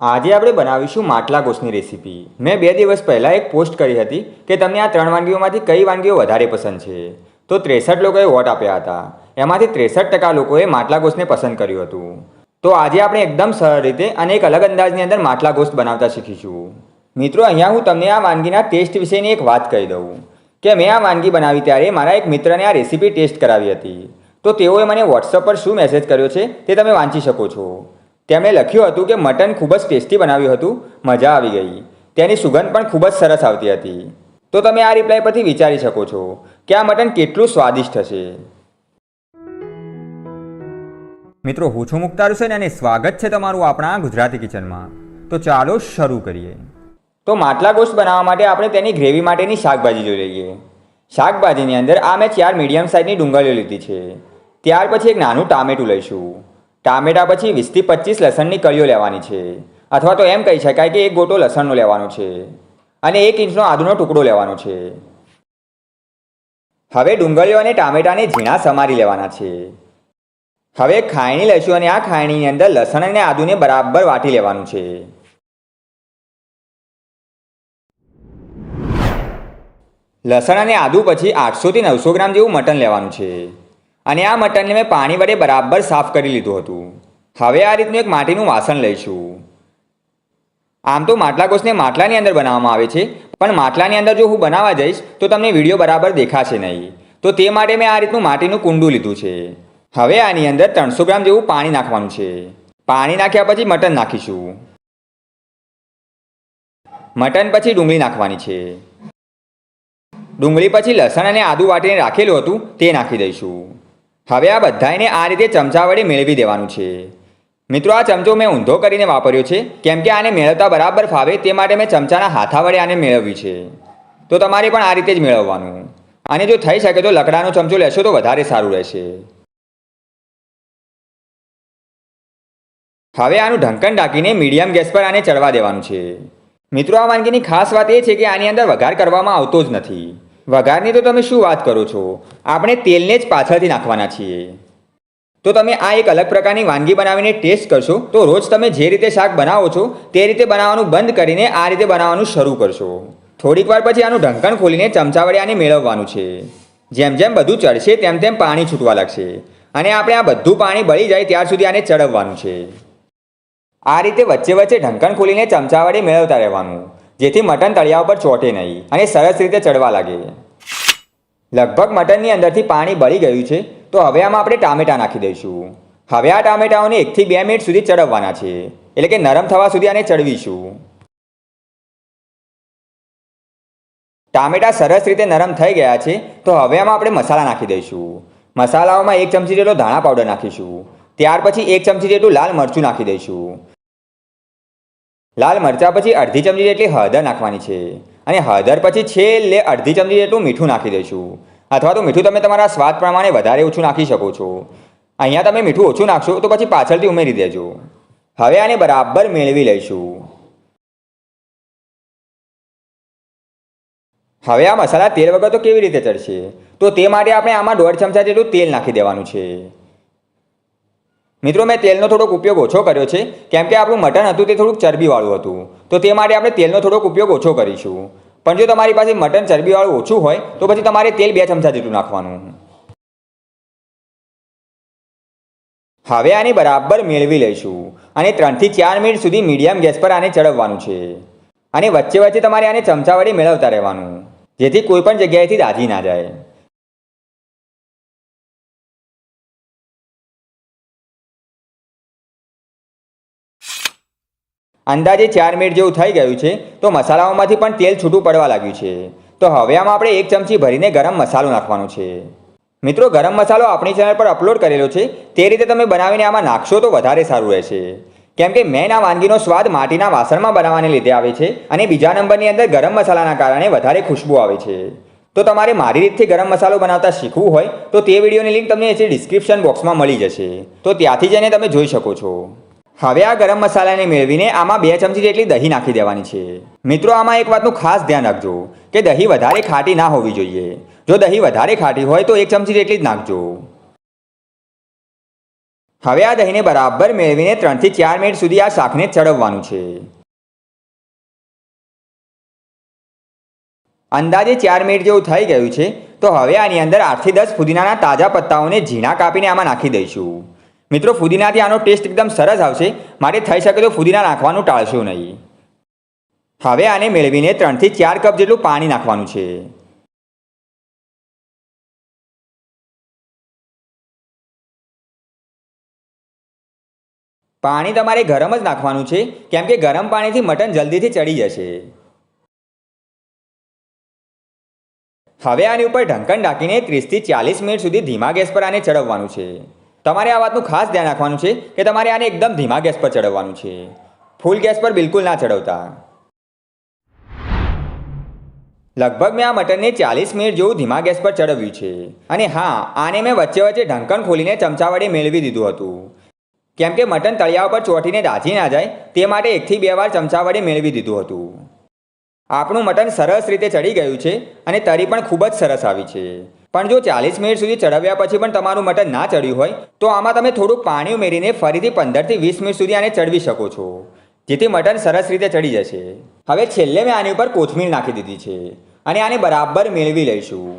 આજે આપણે બનાવીશું માટલા ગોશની રેસીપી. મેં બે દિવસ પહેલાં એક પોસ્ટ કરી હતી કે તમને આ ત્રણ વાનગીઓમાંથી કઈ વાનગીઓ વધારે પસંદ છે. તો ત્રેસઠ લોકોએ વોટ આપ્યા હતા. એમાંથી ત્રેસઠ ટકા લોકોએ માટલા ગોશને પસંદ કર્યું હતું. તો આજે આપણે એકદમ સરળ રીતે અને એક અલગ અંદાજની અંદર માટલા ગોશ્ત બનાવતા શીખીશું. મિત્રો, અહીંયા હું તમને આ વાનગીના ટેસ્ટ વિશેની એક વાત કહી દઉં કે મેં આ વાનગી બનાવી ત્યારે મારા એક મિત્રને આ રેસીપી ટેસ્ટ કરાવી હતી. તો તેઓએ મને વોટ્સઅપ પર શું મેસેજ કર્યો છે તે તમે વાંચી શકો છો. તેમણે લખ્યું હતું કે મટન ખૂબ જ ટેસ્ટી બનાવ્યું હતું, મજા આવી ગઈ. તેની સુગંધ પણ ખૂબ જ સરસ આવતી હતી. તો તમે આ રિપ્લાય પરથી વિચારી શકો છો કે આ મટન કેટલું સ્વાદિષ્ટ હશે. મિત્રો, હું છું મુક્તાર હુસેન અને સ્વાગત છે તમારું આપણા ગુજરાતી કિચનમાં. તો ચાલો શરૂ કરીએ. તો માટલા ગોશ્ત બનાવવા માટે આપણે તેની ગ્રેવી માટેની શાકભાજી જોઈ લઈએ. શાકભાજીની અંદર આ મેં ચાર મીડિયમ સાઇઝની ડુંગળીઓ લીધી છે. ત્યાર પછી એક નાનું ટામેટું લઈશું. ટામેટા પછી વીસથી પચીસ લસણની કળીઓ લેવાની છે. અથવા તો એમ કહી શકાય કે એક ગોટો લસણનો લેવાનો છે. અને એક ઇંચનો આદુનો ટુકડો લેવાનો છે. હવે ડુંગળીઓ અને ટામેટાને ઝીણા સમારી લેવાના છે. હવે ખાયણી લઈશું અને આ ખાયણીની અંદર લસણ અને આદુને બરાબર વાટી લેવાનું છે. લસણ અને આદુ પછી આઠસોથી નવસો ગ્રામ જેવું મટન લેવાનું છે. અને આ મટનને મેં પાણી વડે બરાબર સાફ કરી લીધું હતું. હવે આ રીતનું એક માટીનું વાસણ લઈશું. આમ તો માટલા કોષને માટલાની અંદર બનાવવામાં આવે છે, પણ માટલાની અંદર જો હું બનાવવા જઈશ, તો તમને વીડિયો બરાબર દેખાશે નહીં. તો તે માટે મેં આ રીતનું માટીનું કુંડું લીધું છે. હવે આની અંદર ત્રણસો ગ્રામ જેવું પાણી નાખવાનું છે. પાણી નાખ્યા પછી મટન નાખીશું. મટન પછી ડુંગળી નાખવાની છે. ડુંગળી પછી લસણ અને આદુ વાટીને રાખેલું હતું, તે નાખી દઈશું. હવે આ બધાને આ રીતે ચમચા વડે મેળવી દેવાનું છે. મિત્રો, આ ચમચો મેં ઊંધો કરીને વાપર્યો છે. કેમ કે આને મેળવતા બરાબર ફાવે તે માટે મેં ચમચાના હાથા વડે આને મેળવ્યું છે. તો તમારે પણ આ રીતે જ મેળવવાનું. અને જો થઈ શકે તો લકડાનો ચમચો લેશો તો વધારે સારું રહેશે. હવે આનું ઢંકણ ઢાંકીને મીડિયમ ગેસ પર આને ચડવા દેવાનું છે. મિત્રો, આ વાનગીની ખાસ વાત એ છે કે આની અંદર વઘાર કરવામાં આવતો જ નથી. વઘારની તો તમે શું વાત કરો છો? આપણે તેલને જ પાછળથી નાખવાના છીએ. તો તમે આ એક અલગ પ્રકારની વાનગી બનાવીને ટેસ્ટ કરશો, તો રોજ તમે જે રીતે શાક બનાવો છો, તે રીતે બનાવવાનું બંધ કરીને આ રીતે બનાવવાનું શરૂ કરશો. થોડીક વાર પછી આનું ઢંકણ ખોલીને ચમચા વડે આને મેળવવાનું છે. જેમ જેમ બધું ચડશે, તેમ તેમ પાણી છૂટવા લાગશે. અને આપણે આ બધું પાણી બળી જાય ત્યાર સુધી આને ચડવવાનું છે. આ રીતે વચ્ચે વચ્ચે ઢંકણ ખોલીને ચમચા વડે મેળવતા રહેવાનું. જેથી મટન તળિયા ઉપર ચોટે નહીં અને સરસ રીતે ચડવા લાગે. લગભગ મટનની અંદરથી પાણી બળી ગયું છે, તો હવે આમાં આપણે ટામેટાં નાખી દઈશું. હવે આ ટામેટાઓને એકથી બે મિનિટ સુધી ચડવવાના છે, એટલે કે નરમ થવા સુધી આને ચડવીશું. ટામેટા સરસ રીતે નરમ થઈ ગયા છે, તો હવે આમાં આપણે મસાલા નાખી દઈશું. મસાલાઓમાં એક ચમચી જેટલો ધાણા પાવડર નાખીશું. ત્યાર પછી એક ચમચી જેટલું લાલ મરચું નાખી દઈશું. લાલ મરચા પછી અડધી ચમચી જેટલી હળદર નાખવાની છે. અને હળદર પછી છેલ્લે અડધી ચમચી જેટલું મીઠું નાખી દઈશું. અથવા તો મીઠું તમે તમારા સ્વાદ પ્રમાણે વધારે ઓછું નાખી શકો છો. અહીંયા તમે મીઠું ઓછું નાખશો તો પછી પાછળથી ઉમેરી દેજો. હવે આને બરાબર મેળવી લઈશું. હવે આ મસાલા તેલ વગર તો કેવી રીતે ચડશે? તો તે માટે આપણે આમાં દોઢ ચમચા જેટલું તેલ નાખી દેવાનું છે. મિત્રો, મેં તેલનો થોડોક ઉપયોગ ઓછો કર્યો છે, કેમ કે આપણું મટન હતું તે થોડુંક ચરબીવાળું હતું. તો તે માટે આપણે તેલનો થોડોક ઉપયોગ ઓછો કરીશું. પણ જો તમારી પાસે મટન ચરબીવાળું ઓછું હોય, તો પછી તમારે તેલ બે ચમચા જેટલું નાખવાનું. હવે આને બરાબર મેળવી લઈશું અને ત્રણથી ચાર મિનિટ સુધી મીડિયમ ગેસ પર આને ચડવવાનું છે. અને વચ્ચે વચ્ચે તમારે આને ચમચા વડે મેળવતા રહેવાનું, જેથી કોઈ પણ જગ્યાએથી દાજી ના જાય. અંદાજે ચાર મિનિટ જેવું થઈ ગયું છે, તો મસાલાઓમાંથી પણ તેલ છૂટું પડવા લાગ્યું છે. તો હવે આમાં આપણે એક ચમચી ભરીને ગરમ મસાલો નાખવાનો છે. મિત્રો, ગરમ મસાલો આપણી ચેનલ પર અપલોડ કરેલો છે, તે રીતે તમે બનાવીને આમાં નાખશો તો વધારે સારું રહેશે. કેમ કે મેન આ વાનગીનો સ્વાદ માટીના વાસણમાં બનાવવાને લીધે આવે છે અને બીજા નંબરની અંદર ગરમ મસાલાના કારણે વધારે ખુશ્બુ આવે છે. તો તમારે મારી રીતથી ગરમ મસાલો બનાવતા શીખવું હોય, તો તે વિડીયોની લિંક તમને ડિસ્ક્રિપ્શન બોક્સમાં મળી જશે. તો ત્યાંથી જઈને તમે જોઈ શકો છો. હવે આ ગરમ મસાલાને મેળવીને આમાં બે ચમચી જેટલી દહીં નાખી દેવાની છે. મિત્રો, આમાં એક વાતનું ખાસ ધ્યાન રાખજો, કે દહીં વધારે ખાટી ના હોવી જોઈએ. જો દહીં વધારે ખાટી હોય તો એક ચમચી જેટલી જ નાખજો. હવે આ દહીંને બરાબર મેળવીને ત્રણથી ચાર મિનિટ સુધી આ શાકને ચડવવાનું છે. અંદાજે ચાર મિનિટ જેવું થઈ ગયું છે, તો હવે આની અંદર આઠથી દસ ફુદીનાના તાજા પત્તાઓને ઝીણા કાપીને આમાં નાખી દઈશું. મિત્રો, ફુદીનાથી આનો ટેસ્ટ એકદમ સરસ આવશે. માટે થઈ શકે તો ફુદીના નાખવાનું ટાળશો નહીં. હવે આને મેળવીને ત્રણથી ચાર કપ જેટલું પાણી નાખવાનું છે. પાણી તમારે ગરમ જ નાખવાનું છે, કેમ કે ગરમ પાણીથી મટન જલ્દીથી ચડી જશે. હવે આની ઉપર ઢંકણ ઢાંકીને ત્રીસથી ચાલીસ મિનિટ સુધી ધીમા ગેસ પર આને ચડવવાનું છે. તમારે આ વાતનું ખાસ ધ્યાન રાખવાનું છે કે તમારે આને એકદમ ધીમા ગેસ પર ચડવવાનું છે. ફૂલ ગેસ પર બિલકુલ ના ચડવતા. લગભગ મેં આ મટનને ચાલીસ મિનિટ જેવું ધીમા ગેસ પર ચડવ્યું છે. અને હા, આને મેં વચ્ચે વચ્ચે ઢંકણ ખોલીને ચમચા વડે મેળવી દીધું હતું. કેમ કે મટન તળિયા ઉપર ચોટીને દાઝી ના જાય, તે માટે એકથી બે વાર ચમચા વડે મેળવી દીધું હતું. આપણું મટન સરસ રીતે ચડી ગયું છે અને તરી પણ ખૂબ જ સરસ આવી છે. પણ જો ચાલીસ મિનિટ સુધી ચડાવ્યા પછી પણ તમારું મટન ના ચડ્યું હોય, તો આમાં તમે થોડુંક પાણી ઉમેરીને ફરીથી પંદરથી વીસ મિનિટ સુધી આને ચડવી શકો છો, જેથી મટન સરસ રીતે ચડી જશે. હવે છેલ્લે મેં આની ઉપર કોથમીર નાખી દીધી છે અને આને બરાબર મેળવી લઈશું.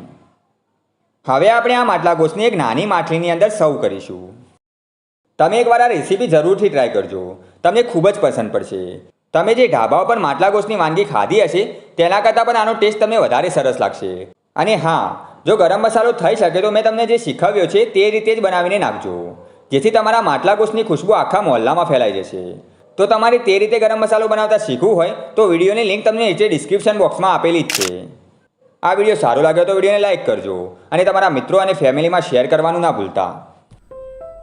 હવે આપણે આ માટલા ગોશની એક નાની માટલીની અંદર સર્વ કરીશું. તમે એકવાર આ રેસીપી જરૂરથી ટ્રાય કરજો. તમને ખૂબ જ પસંદ પડશે. તમે જે ઢાબા પર માટલા ગોશની વાનગી ખાધી હશે, તેના કરતાં પણ આનો ટેસ્ટ તમને વધારે સરસ લાગશે. અને હા જો ગરમ મસાલો થઈ શકે તો મેં તમને જે શીખવ્યો છે તે રીતે જ બનાવીને નાખજો. જેથી તમારા માટલા ગોશની ખુશ્બુ આખા મોહલ્લામાં ફેલાઈ જશે. તો તમારે તે રીતે ગરમ મસાલો બનાવતા શીખવું હોય તો વિડીયોની લિંક તમને નીચે ડિસ્ક્રિપ્શન બોક્સમાં આપેલી જ છે. આ વીડિયો સારો લાગ્યો તો વિડીયોને લાઇક કરજો અને તમારા મિત્રો અને ફેમિલીમાં શેર કરવાનું ના ભૂલતા.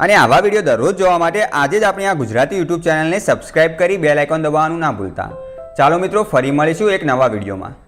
અને આવા વીડિયો દરરોજ જોવા માટે આજે જ આપણી આ ગુજરાતી યુટ્યુબ ચેનલને સબસ્ક્રાઇબ કરી બેલ આઇકોન દબાવવાનું ના ભૂલતા. ચાલો મિત્રો, ફરી મળીશું એક નવા વિડીયોમાં.